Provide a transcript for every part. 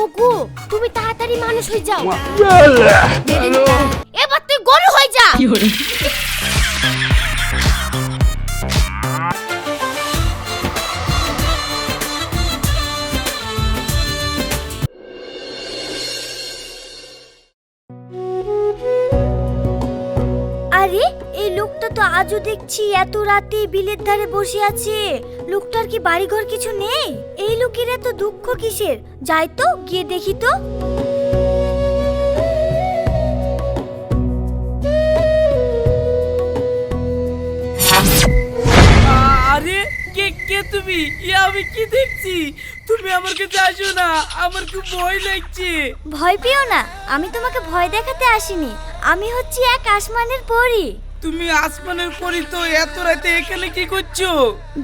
ওগো তুমি তাড়াতাড়ি মানুষ হয়ে যাও। এবার তুই গরু হয়ে যা। আরে এই লোকটা তো আজও দেখছি এত রাতে বিলের ধারে বসে আছে। লোকটার কি বাড়িঘর কিছু নেই? এই লোকের এত দুঃখ কিসের? যাই তো গিয়ে দেখি তো। আরে কে কে তুমি? এ আমি কি দেখছি? তুমি আমার কাছে আসো না আমার খুব ভয় লাগছে। ভয় পেও না আমি তোমাকে ভয় দেখাতে আসিনি। আমি হচ্ছি এক আসমানের পরী। তুমি আসমানের পরি তো এত রাতে এখানে কি করছ?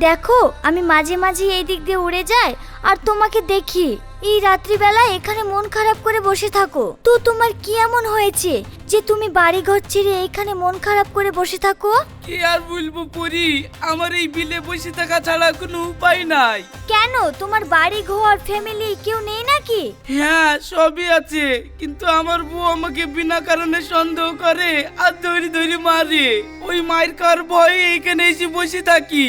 দেখো, আমি মাঝে মাঝে এই দিক দিয়ে উড়ে যাই আর তোমাকে দেখি। এই রাত্রিবেলা এখানে মন খারাপ করে বসে থাকো। তো তোমার কি এমন হয়েছে যে তুমি বাড়ি ঘর ছেড়ে এখানে মন খারাপ করে বসে থাকো? কি আর বলব পরি? আমার এই বিলে বসে থাকা ছাড়া কোনো উপায় নাই। কেন? তোমার বাড়ি ঘর ফ্যামিলি কেউ নেই নাকি? হ্যাঁ সবই আছে। কিন্তু আমার বউ আমাকে বিনা কারণে সন্দেহ করে আর ধরে ধরে মারে। ওই মায়ের কার ভয়ে এখানে এসে বসে থাকি?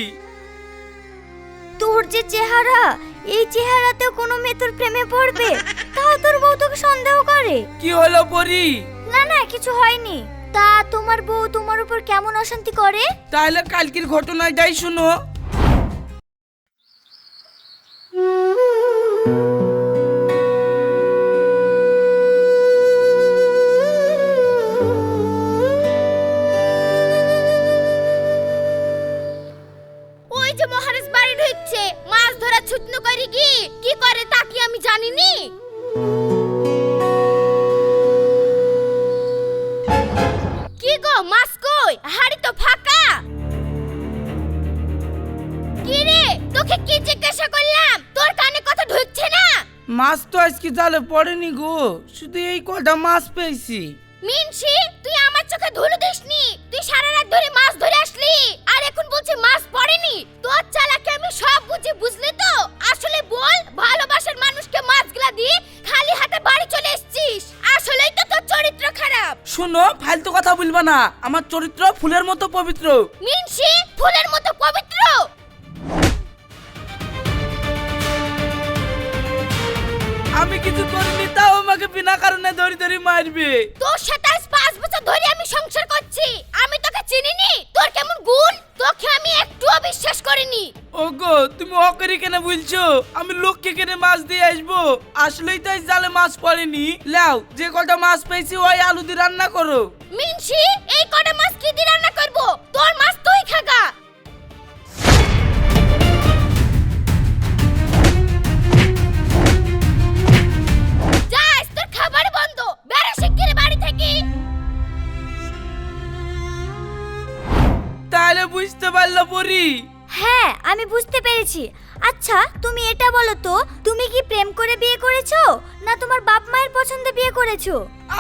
তোর যে চেহারা এই চেহারাতে কোনো মেয়ে তোর প্রেমে পড়বে? তাও তোর বউ তোকে সন্দেহ করে। কি হলো পরি? না না কিছু হয়নি। তা তোমার বউ তোমার উপর কেমন অশান্তি করে? তাহলে কালকের ঘটনায় যাই শুনো। পড়েনি গো শুধু এই কটা মাছ পেয়েছি। মিনসি তুই আমার চোখে ধুলো দিসনি? তুই সারা রাত ধরে মাছ ধরে আসলি? আর এখন বলছিস মাছ পড়েনি? তোর চালাকে আমি সব বুঝি বুঝলি তো? আসলে বল ভালোবাসার মানুষকে মাছগুলা দিয়ে খালি হাতে বাড়ি চলে এসেছিস। আসলেই তো তোর চরিত্র খারাপ। শোনো ফালতু কথা বলবা না আমার চরিত্র ফুলের মতো পবিত্র। মিনসি ধরে তোর সাথে আজ পাঁচ বছর ধরে আমি সংসার করছি। আমি তোকে চিনিনি? তোর কেমন গুণ? তোকে আমি একটুও বিশ্বাস করিনি। ওগো তুমি অকরি কেন বলছো? আমি লোককে কেনে মাছ দিয়ে আসব। আসলেই তো আজ জালে মাছ পড়েনি। লাও যে কটা মাছ পেয়েছি ওই আলু দিয়ে রান্না করো। মিনসি এই কটা মাছ করেছ?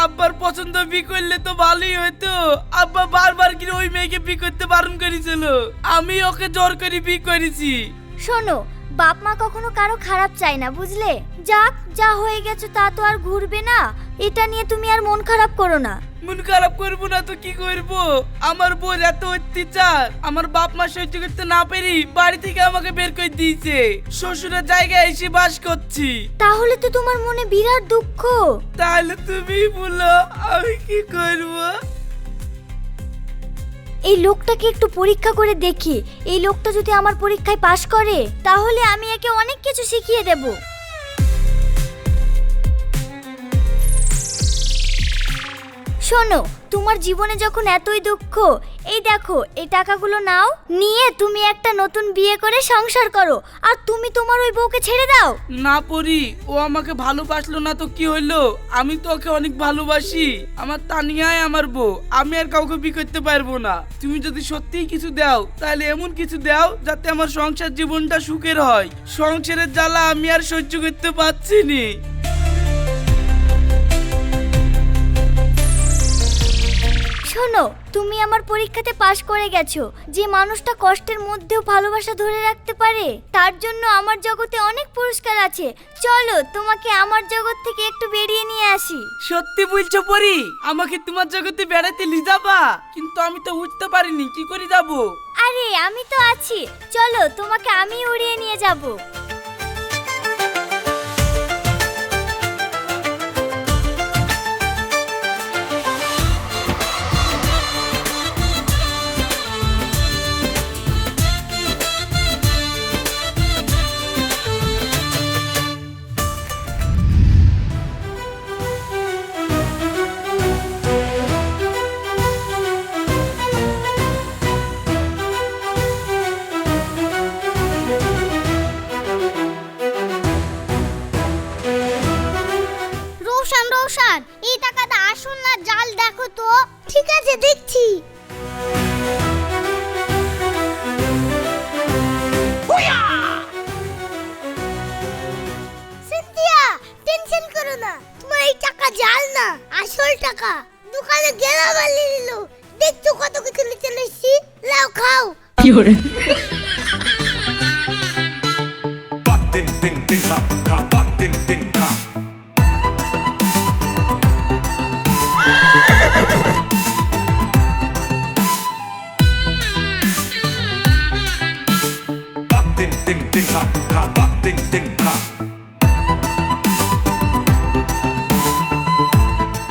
আব্বার পছন্দ বি করলে তো ভালোই হতো আব্বা বারবার কি ওই মেয়েকে বি করতে বারণ করেছিল। আমি ওকে জোর করে বি করেছি। শোনো বাপ মা কখনো কারও খারাপ চায় না বুঝলে? যাক যা হয়ে গেছে তা তো আর ঘুরবে না। এটা নিয়ে তুমি আর মন খারাপ করো না। মন খারাপ করব না তো কি করব? আমার বোন এত অত্যাচার। আমার বাপ মা সহ্য করতে না পেরি বাড়ি থেকে আমাকে বের করে দিয়েছে। শ্বশুরের জায়গায় এসে বাস করছি। তাহলে তো তোমার মনে বিরাট দুঃখ। তাহলে তুমি বলো আমি কি করব? এই লোকটাকে একটু পরীক্ষা করে দেখি। এই লোকটা যদি আমার পরীক্ষায় পাশ করে তাহলে আমি একে অনেক কিছু শিখিয়ে দেব। শোনো, তোমার জীবনে যখন এতই দুঃখ, এই দেখো, এই টাকাগুলো নাও, নিয়ে তুমি একটা নতুন বিয়ে করে সংসার করো, আর তুমি তোমার ওই বউকে ছেড়ে দাও। না পরি, ও আমাকে ভালোবাসলো না তো কি হইল? আমি তো ওকে অনেক ভালোবাসি, আমার তানিয়ায় আমার বউ, আমি আর কাউকে বি করতে পারব না। তুমি যদি সত্যিই কিছু দাও, তাহলে এমন কিছু দাও যাতে আমার সংসার জীবনটা সুখের হয়। সংসারের জ্বালা আমি আর সহ্য করতে পারছি নি। শোনো তুমি আমার পরীক্ষাতে পাশ করে গেছো। যে মানুষটা কষ্টের মধ্যেও ভালোবাসা ধরে রাখতে পারে তার জন্য আমার জগতে অনেক পুরস্কার আছে। চলো তোমাকে আমার জগৎ থেকে একটু বেরিয়ে নিয়ে আসি। সত্যি বলছো পরি আমাকে তোমার জগতে বেড়াতে নিয়ে যাবা? কিন্তু আমি তো উঠতে পারিনি কি করে যাব? আরে আমি তো আছি। চলো তোমাকে আমি উড়িয়ে নিয়ে যাব। রোশন রোশন এই টাকাটা আসল না জাল দেখো তো? ঠিক আছে দেখছি। সিনথিয়া টেনশন করো না। তোমার এই টাকা জাল না আসল টাকা। দোকানে গেলাম আর নিল। দেখছ কত কিছু নিচে এসেছি লাও খাও। Ding ding ding ka ka ka ding ding ka. Ding ding ding ka ka ka ding ding ka.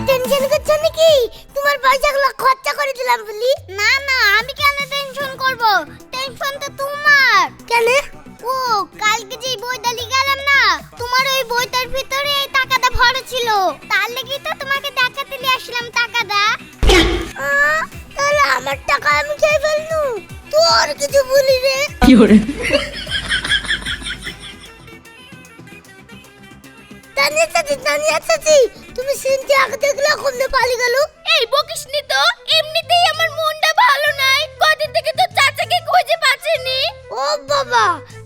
Tension করছ নাকি? তোমার পয়সাগুলো খরচা করে দিলাম বলি। না না আমি কেন টেনশন করব? টেনশন তো তোমার। কেন? ও কালকে যে বইটা লিখে গেলাম না তোমার ওই বইটার ভিতরে এই টাকাটা ভরা ছিল। তার লাগি তো তোমাকে দেখাতে নিয়ে আসলাম টাকাটা? তাহলে আমার টাকা আমি খেয়ে ফেলনু। তোর কিছু বলি? রে তানিয়া চাচি তানিয়া চাচি তুমি সিনথি আগে দেখলে কমনে পালি গেল। এই বকিসনি তো এমনিতেই আমার মনটা ভালো নাই। কদিন থেকে তো চাচাকে খুঁজে পাচ্ছেনি। ও বাবা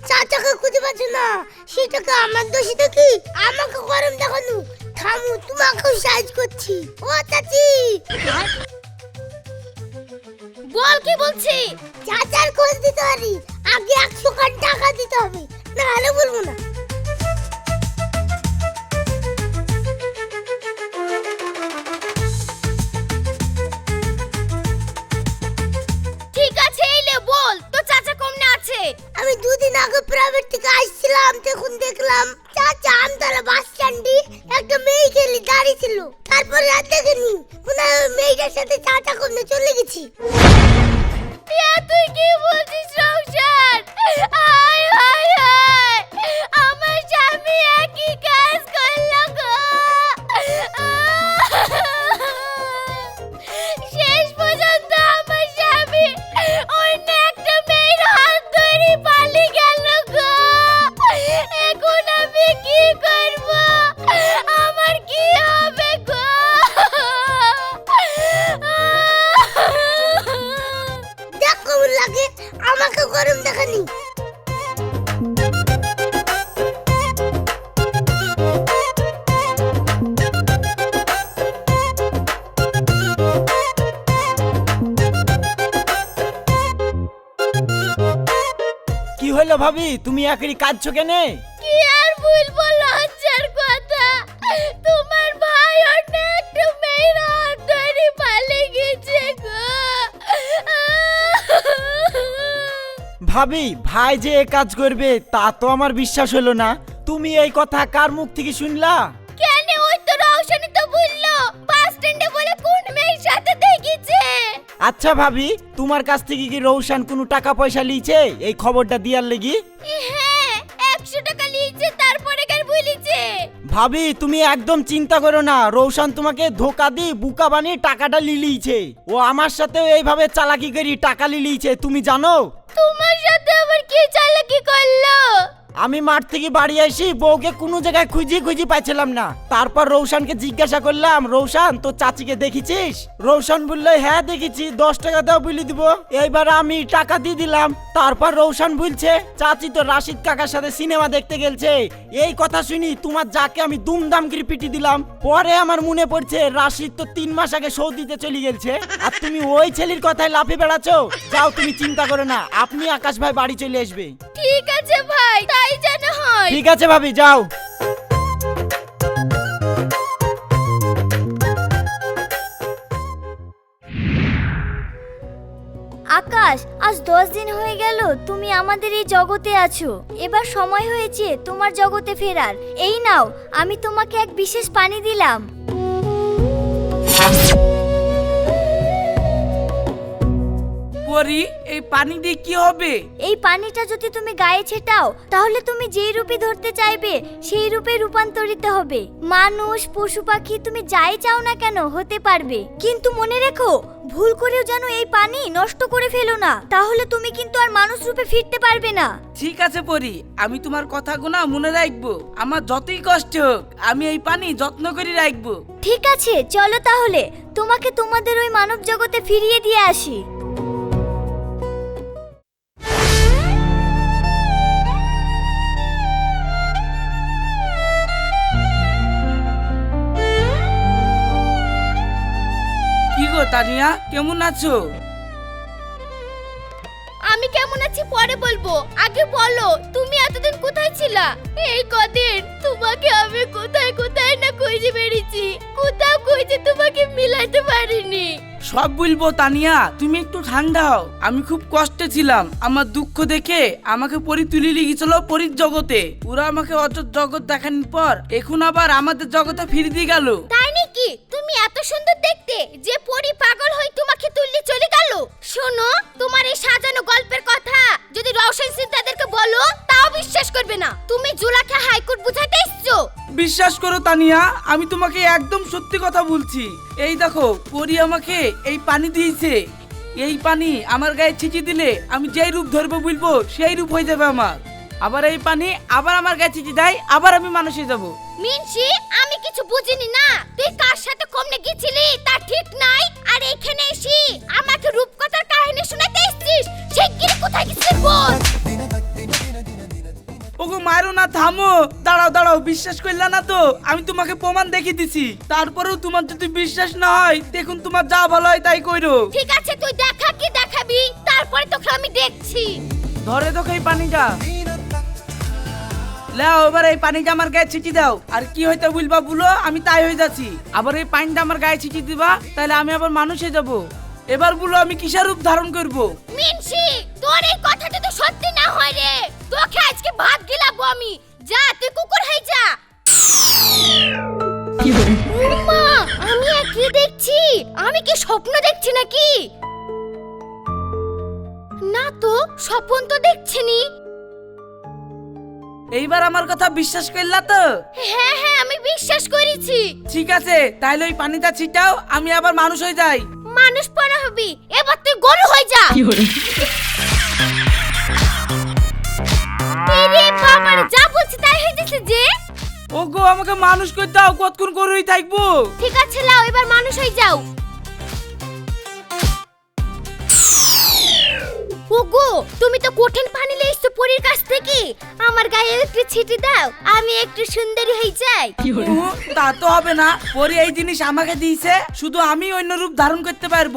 চাচাকে খুঁজে পাচ্ছে না। সেটাকে আমার দোষী দেখি আমাকে গরম দেখানো। থামু তোমাকেও সাহায্য করছি। ও চাচি! বল কি বলছি? চাচার খোঁজ দিতে পারি। আগে একশো টাকা দিতে হবে। না হলে বলব না। মেয়ে খেলি দাঁড়িয়ে ছিল তারপরে আর দেখিনি। ওই মেয়েটার সাথে চাচা কমনে চলে গেছি। তুই কি বলছিস একই কাজ শেষ পর্যন্ত আমার স্বামী অন্য হাত ধরে পালিয়ে গেল এখন আমি কি করব? আমাকে গরম দেখানি। কি হলো ভাবি? তুমি একারি কাঁদছো কেনে? কি আর বলব লজ্জার ভাবি ভাই যে এ কাজ করবে তা তো আমার বিশ্বাস হলো না। তুমি এই কথা কার মুখ থেকে শুনলা? কেন? ওই তো রওশনি তো বলল বাস স্ট্যান্ডে বলে কোন মেয়ের সাথে দেখেছে? আচ্ছা ভাবি তোমার কাছ থেকে কি রৌশান কোনো টাকা পয়সা লিয়েছে এই খবরটা দিয়ার লেগি। হ্যাঁ একশো টাকা নিয়েছে তারপরে কার বলিছে? ভাবি তুমি একদম চিন্তা করো না। রৌশান তোমাকে ধোকা দি বুকা বানিয়ে টাকাটা লিলিয়েছে ও আমার সাথেও এইভাবে চালাকি করি টাকা লিলিয়েছে তুমি জানো? তোমার সাথে আবার কি চালাকি করল? আমি মাঠ থেকে বাড়ি আসি, বউকে কোনো জায়গায় খুঁজি খুঁজি পাইছিলাম না। তারপর রৌশানকে জিজ্ঞাসা করলাম, রৌশান তো চাচিকে দেখেছিস? রৌশান বলল হ্যাঁ দেখেছি, দশ টাকা দাও, বলে দিব। এইবার আমি টাকা দিয়ে দিলাম। তারপর রৌশান বলছে, চাচি তো রাশিদ কাকার সাথে সিনেমা দেখতে গেলছে। এই কথা শুনি তোমার যাকে আমি দুমদাম করে পিটি দিলাম। পরে আমার মনে পড়ছে, রাশিদ তো তিন মাস আগে সৌদিতে চলে গেছে আর তুমি ওই ছেলের কথায় লাফে বেড়াচ্ছ? যাও, তুমি চিন্তা করো না। আপনি আকাশ ভাই বাড়ি চলে আসবে। ঠিক আছে ভাই তাই যেন হয়। ঠিক আছে ভাবি যাও। আকাশ আজ দশ দিন হয়ে গেল তুমি আমাদের এই জগতে আছো। এবার সময় হয়েছে তোমার জগতে ফেরার। এই নাও আমি তোমাকে এক বিশেষ পানি দিলাম। পরি এই পানি দিয়ে কি হবে? এই পানিটা যদি তুমি গায়ে ছেটাও তাহলে তুমি যেই রূপে ধরতে চাইবে সেই রূপে রূপান্তরিত হবে। মানুষ পশু পাখি তুমি যাই চাও না কেন হতে পারবে। কিন্তু মনে রেখো ভুল করেও যেন এই পানি নষ্ট করে ফেলো না। তাহলে তুমি কিন্তু আর মানুষ রূপে ফিরতে পারবে না। ঠিক আছে পরি। আমি তোমার কথাগুলো মনে রাখব। আমার যতই কষ্ট হোক আমি এই পানি যত্ন করে রাখব। ঠিক আছে চলো তাহলে। তোমাকে তোমাদের ওই মানব জগতে ফিরিয়ে দিয়ে আসি। তানিয়া, কেমন আছো? আমি কেমন আছি পরে বলব। আগে বলো, তুমি এতদিন কোথায় ছিলা? এই কদিন তোমাকে আমি কোথায় কোথায় না খুঁজে বেরিয়েছি কোথাও খুঁজে তোমাকে মিলাতে পারিনি। সব বলব তানিয়া তুমি একটু ঠান্ডা হও। আমি খুব কষ্টে ছিলাম। আমার দুঃখ দেখে আমাকে পরি তুলি লিখেছিল পরীর জগতে। ওরা আমাকে অজর জগৎ দেখানোর পর এখন আবার আমাদের জগতে ফিরে দিয়ে গেল। তাই নাকি? তুমি এত সুন্দর দেখতে যে পরি পাগল হয়ে তোমাকে তুললে চলে গেল। শোনো তোমার এই সাজানো গল্পের কথা। যদি রওশন সিং তাদেরকে বলো তাও বিশ্বাস করবে না। তুমি জুলাকে হাইকোর্ট বুঝাতে এসছো। বিশ্বাস করো তানিয়া আমি তোমাকে একদম সত্যি কথা বলছি। এই দেখো পরি আমাকে এই পানি দিয়েছে। এই পানি আমার গায়ে ছিটি দিলে আমি যেই রূপ ধরবো বলব, সেই রূপ হয়ে যাবে আমার। আবার এই পানি আবার আমার গায়ে ছিটি দেয়, আবার আমি মানুষে যাব। মিনসি, আমি কিছু বুঝিনি না। তুই কার সাথে কমনে গেছিলি? তা ঠিক নাই। আর এখানে এসে আমাকে রূপকথার কাহিনী শোনাতে এসেছিস? শিগগিরই কোথায় গেছিস বল? ওগো মারো না থামো। দাঁড়াও দাঁড়াও বিশ্বাস করলা না তো? আমি তোমাকে প্রমাণ দেখিয়ে দিছি। তারপরেও তোমার যদি বিশ্বাস না হয় দেখুন তোমার যা ভালো হয় তাই কইরো। ঠিক আছে তুই দেখা কি দেখাবি? তারপরে তোকে আমি দেখছি। ধরে তো এই পানিটা। লাও এবার এই পানিটা আমার গায়ে ছিটি দাও। আর কি হইতে বলবা বলো আমি তাই হয়ে যাচ্ছি। আবার এই পানিটা আমার গায়ে ছিটি দিবা তাহলে আমি আবার মানুষ হয়ে যাব। এবার বলো আমি কিসের রূপ ধারণ করব? মিনসি তোর এই কথা যদি সত্যি না হয় রে। তোকে আজকে ভাত গিলাবো আমি। যা তুই কুকুর হয়ে যা। মা আমি কি দেখছি। আমি কি স্বপ্ন দেখছি নাকি? না তো স্বপ্ন তো দেখছিনি। এইবার আমার কথা বিশ্বাস করলা তো? হ্যাঁ হ্যাঁ আমি বিশ্বাস করেছি। ঠিক আছে তাহলে ওই পানিটা ছিটাও আমি আবার মানুষ হয়ে যাই। মানুষ পড়া হবি এবার তুই গরু হয়ে যা। যে? ওগো আমাকে মানুষ কই দাও কতক্ষণ করেই থাকব? ঠিক আছে লাও এবার মানুষ হয়ে যাও। ওগো তুমি তো কঠিন পানি লেইছো। পরীর কাছ থেকে আমার গায়ে একটু ছিটি দাও আমি একটু সুন্দরী হয়ে যাই। উহু, তা তো হবে না। পরে এই জিনিস আমাকে দিয়েছে শুধু আমি অন্য রূপ ধারণ করতে পারব।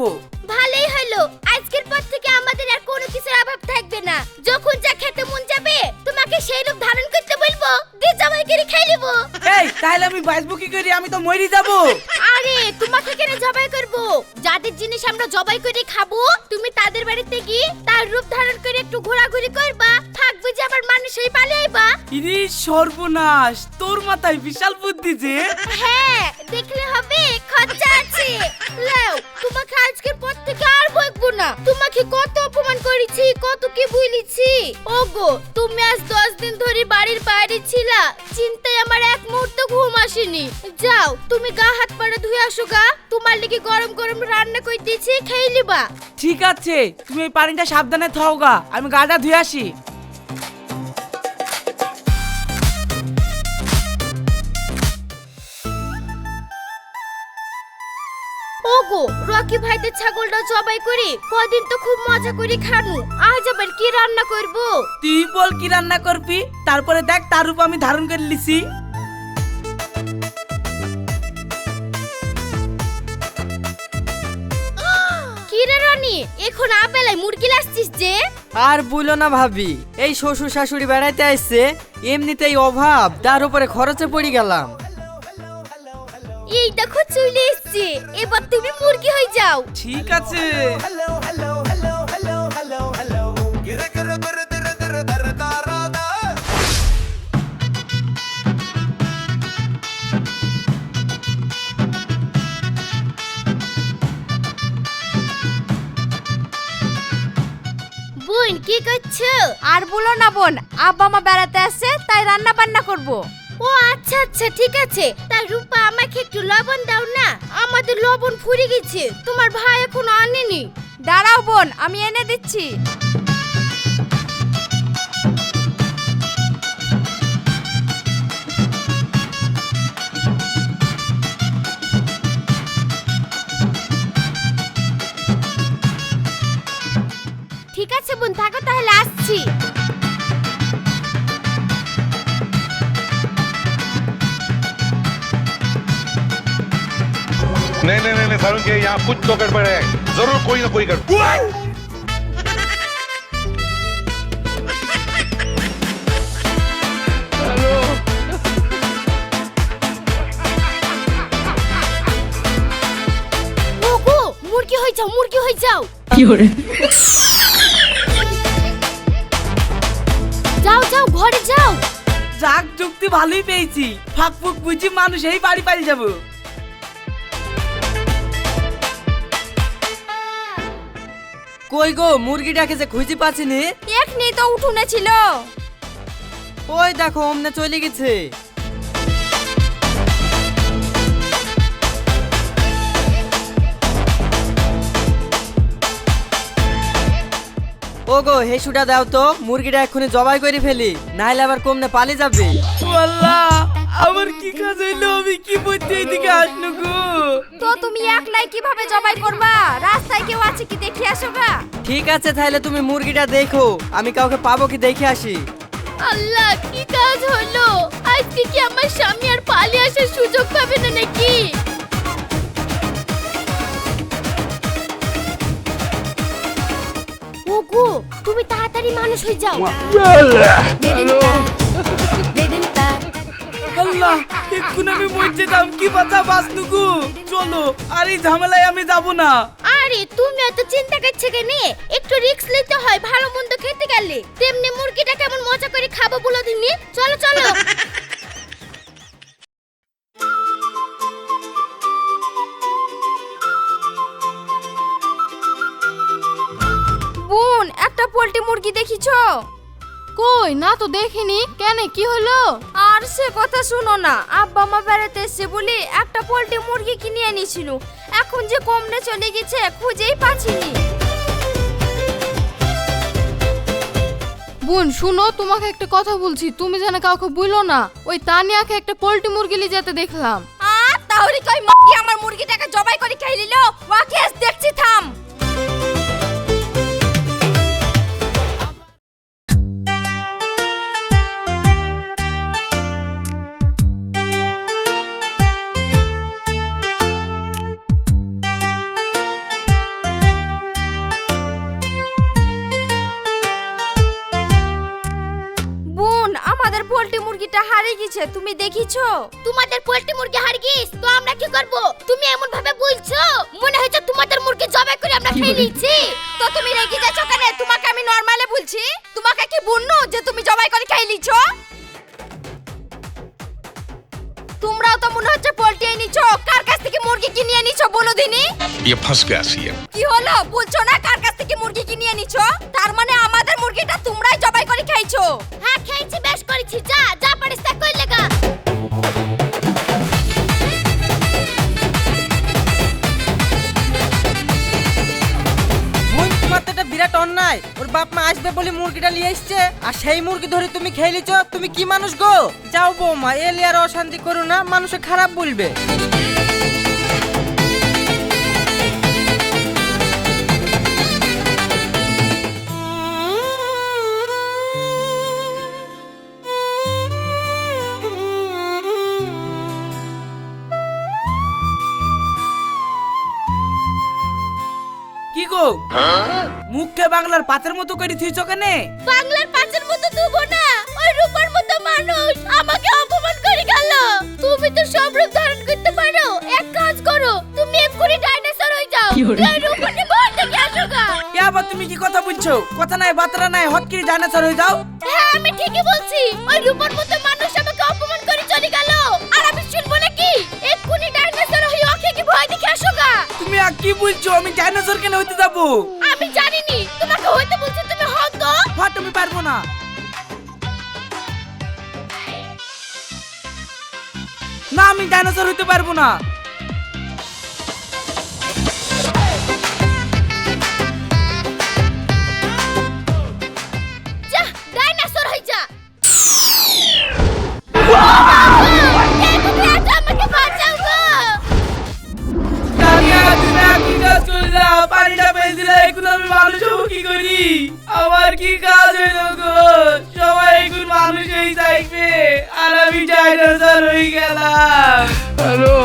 ভালোই হলো। আজকের পর থেকে আমাদের আর কোনো কিছুর অভাব থাকবে না। যখন যা খেতে মন যাবে তোমাকে সেই রূপ ধারণ করতে বলব। দিয়ে জামাই করে খাই নেব। এই তাহলে আমি বাঁচবো কি করি? আমি তো মরি যাব। আরে তোমাকে কেন জবাই করব? যাদের জিনিস আমরা জবাই করে খাব তুমি তাদের বাড়িতে গিয়ে তার রূপ ধারণ করে একটু ঘোরাঘুরি করবা। থাকবে যে আবার মানুষই পালিয়েবা ইরি সর্বনাশ তোর মাথায় বিশাল বুদ্ধি যে। হ্যাঁ দেখলে হবে খরচা আছে। লাও তোমাকে আজকের পর থেকে আর বকবো না। তোমাকে কত অপমান করেছি কত কি ভুলেছি। ওগো তুমি আজ দশ দিন ধরে বাড়ির বাইরে ছিলা চিন্তায় আমার এক মুহূর্ত ঘুম আসেনি। যাও তুমি গা হাত পাড়া ধুয়ে আসো গা। তোমার লিগে গরম গরম রান্না করে দিয়েছি খেয়ে লিবা ঠিক আছে তুমি পানিটা সাবধানে থাও গা আমি গাটা ধুয়ে আসি। ওগো রকি ভাইদের ছাগলটা জবাই করে কদিন তো খুব মজা করে খানু আজ আবার কি রান্না করব? তুই বল কি রান্না করবি তারপরে দেখ তার রূপ আমি ধারণ করে লিছি কি রে রনি এখন আবেলায় মুরগি লাসছিস যে? আর বলো না ভাবি এই শ্বশুর শাশুড়ি বেড়াইতে আসছে এমনিতেই অভাব তার উপরে খরচে পড়ে গেলাম। এই দেখো চলে এসছে। এবার তুমি মুরগি হয়ে যাও। ঠিক আছে। বোন কি করছ? আর বলো না বোন আব্বা মা বেড়াতে আসছে তাই রান্না বান্না করব। ও আচ্ছা আচ্ছা ঠিক আছে। তাই রূপা আমাকে একটু লবণ দাও না? আমাদের লবণ ফুরিয়ে গেছে। তোমার ভাই এখনও আনেনি। দাঁড়াও বোন আমি এনে দিচ্ছি। ঠিক আছে বোন থাকো তাহলে আসছি। नहीं नहीं नहीं नहीं सारुण के यहाँ कुछ तो गड़बड़ है जरूर कोई ना कोई गड़बड़ ওগো মুরগি হয়ে যাও মুরগি হয়ে যাও যাও যাও ঘরে যাও যাক যুক্তি ভালোই পেয়েছি ফাঁক ফুক বুঝি মানুষ এই বাড়ি পালিয়ে যাবো কই গো মুরগিটাকে যে খুঁজে পাচ্ছিনি? এখনি তো উঠুনে ছিল। ওই দেখো অমনে চলে গেছে। ওগো হেসুটা দাও তো মুরগিটা এক্ষুনি জবাই করে ফেলি নাহলে আবার কমনে পালি যাবে। ও আল্লাহ আমার কি কাজ হইল? আমি কি বলতে এদিকে আসলো গো? তো তুমি একলাই কীভাবে জবাই করবা? রাস্তায় ঠিক আছে তাহলে তুমি মুরগিটা দেখো। আমি কাউকে পাবো কি দেখে আসি? আল্লাহ কি কাজ হলো? আজকে কি আমার স্বামী আর পালিয়ে আসার সুযোগ পাবে না নাকি? ওগো তুমি তাড়াতাড়ি মানুষ হয়ে যাও। আল্লাহ! আমি মরতে দাম কি বাঁচা গো চলো আর এই ঝামেলায় আমি যাব না। আরে তুমি এত চিন্তা করছ কেন? একটু রিস্ক নিতে হয় ভালো মন্দ খেতে গেলে। তেমনি মুরগিটা কেমন মজা করে খাব বলো দিনি চলো চলো। বোন একটা পোল্ট্রি মুরগি দেখিছো? কই না তো দেখিনি। কেন কি হলো? আর সে কথা শুনো না। আব্বা মা বেড়াতে এসছে বলে একটা পোল্ট্রি মুরগি কিনে এনেছিল। এখন যে কমনে চলে গেছে খুঁজেই পাচ্ছিনি। বোন শুনো তোমাকে একটা কথা বলছি। তুমি যেন কাউকে বইলো না ওই তানিয়াকে একটা পোল্ট্রি মুরগি নিয়ে যেতে দেখলাম। আর তাহলে কই মুরগি আমার মুরগিটাকে জবাই করে খাই নিলো? ওকে দেখছি থাম। হারিয়ে গেছে তুমি দেখিছো তোমাদের পোল্ট্রি মুরগি হারিয়ে গিয়েছ তো আমরা কি করব তুমি এমন ভাবে বলছো মনে হচ্ছে তোমাদের মুরগি জবাই করে আমরা খেয়ে নিচ্ছি তো তুমি রেগে যাচ্ছ কেন তোমাকে আমি নরমালে বলছি তোমাকে কি বুননো যে তুমি জবাই করে খাই লিছো তোমরাও তো মনে হচ্ছে পোল্ট্রি এনেছো কার কাছ থেকে মুরগি কিনে এনেছো বলো দিনি ये फंस गया सीएम কি হলো বলছো না কার কাছ থেকে মুরগি কিনে এনেছো তার মানে আমাদের মুরগিটা তোমরাই জবাই করে খাইছো। হ্যাঁ খেয়েছি বেশ করেছি। যা যা পারিস তা কই লেগা মুই তোমার তো একটা বিরাট অন্যায়। ওর বাপ মা আসবে বলে মুরগিটা নিয়ে এসছে। আর সেই মুরগি ধরে তুমি খেয়ে লিছো তুমি কি মানুষ গো? যাও বৌমা এলি আর অশান্তি করো না মানুষে খারাপ বলবে। কি গো? মুখে বাংলার পাতের মতো করে থুইছ কেনে? বাংলার পাঁচের মতো তুবো না ওই রূপার মতো মানুষ আমাকে অপমান করে গেল। তুমি তো সব রূপ ধারণ করতে পারো এক কাজ করো তুমি এক্ষুনি ডাইনোসর হয়ে যাও। এই রূপাকে ঘর থেকে আসো গা। এ আবার তুমি কি কথা বলছো? কথা নাই বাতরা নাই হট করে ডাইনোসর হয়ে যাও। হ্যাঁ আমি ঠিকই বলছি ওই রূপার মতো মানুষ আমাকে অপমান করে চলে গেল। আর আমি শুনব নাকি? এক্ষুনি ডাইনোসর হয়ে ভয় দেখে আসো গা? তুমি আর কি বলছো? আমি ডাইনোসর কেন হইতে যাব? আমি জানিনি তোমাকে হইতে বলছি তুমি হও তো। হট আমি পারব না। না আমি ডাইনোসর হইতে পারব না। কি করি? আমার কি কাজ হইল গো? সবাই এখন মানুষ হয়ে থাকবে আর আমি ডাইনোসর হয়ে গেলাম। হ্যালো।